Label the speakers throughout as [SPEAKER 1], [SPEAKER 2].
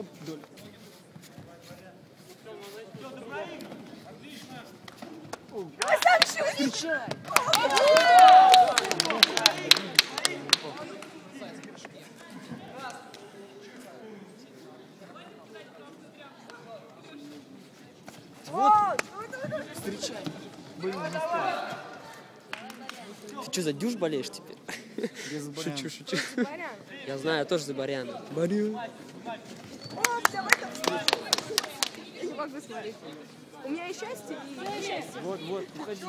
[SPEAKER 1] Оп, вдоль. Встречай! Встречай! Блин, не успел.
[SPEAKER 2] Ты что, за дюш болеешь теперь?
[SPEAKER 1] Без Баряна.
[SPEAKER 2] Шучу, шучу. Я знаю, я тоже за Баряна. Барян.
[SPEAKER 3] О, давай там Я не могу смотреть. У меня и счастье, и несчастье.
[SPEAKER 1] Вот, вот, уходи.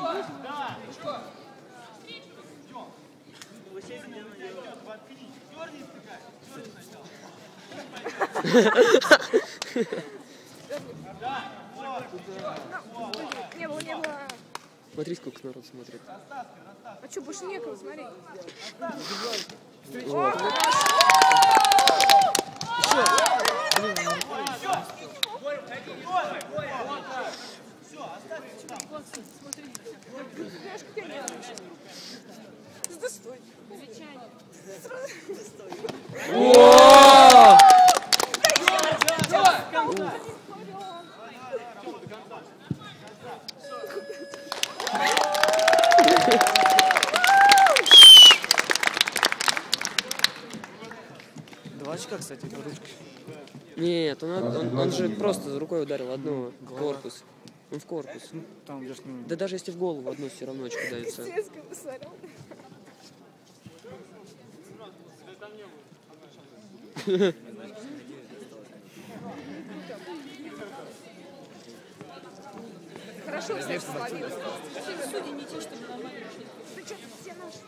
[SPEAKER 3] Не было, не было.
[SPEAKER 2] Смотри, сколько народ смотрит.
[SPEAKER 3] А что, больше некого, смотри.
[SPEAKER 2] Вот. О!
[SPEAKER 1] Два очка, кстати, ручкой.
[SPEAKER 2] Нет, он, он, он же просто рукой ударил в корпус. Он в корпус.
[SPEAKER 1] Ну, там ж не...
[SPEAKER 2] Да даже если в голову одну все равно очко дается.
[SPEAKER 3] Хорошо. Судьи не те, что нормально. Да что, все наши.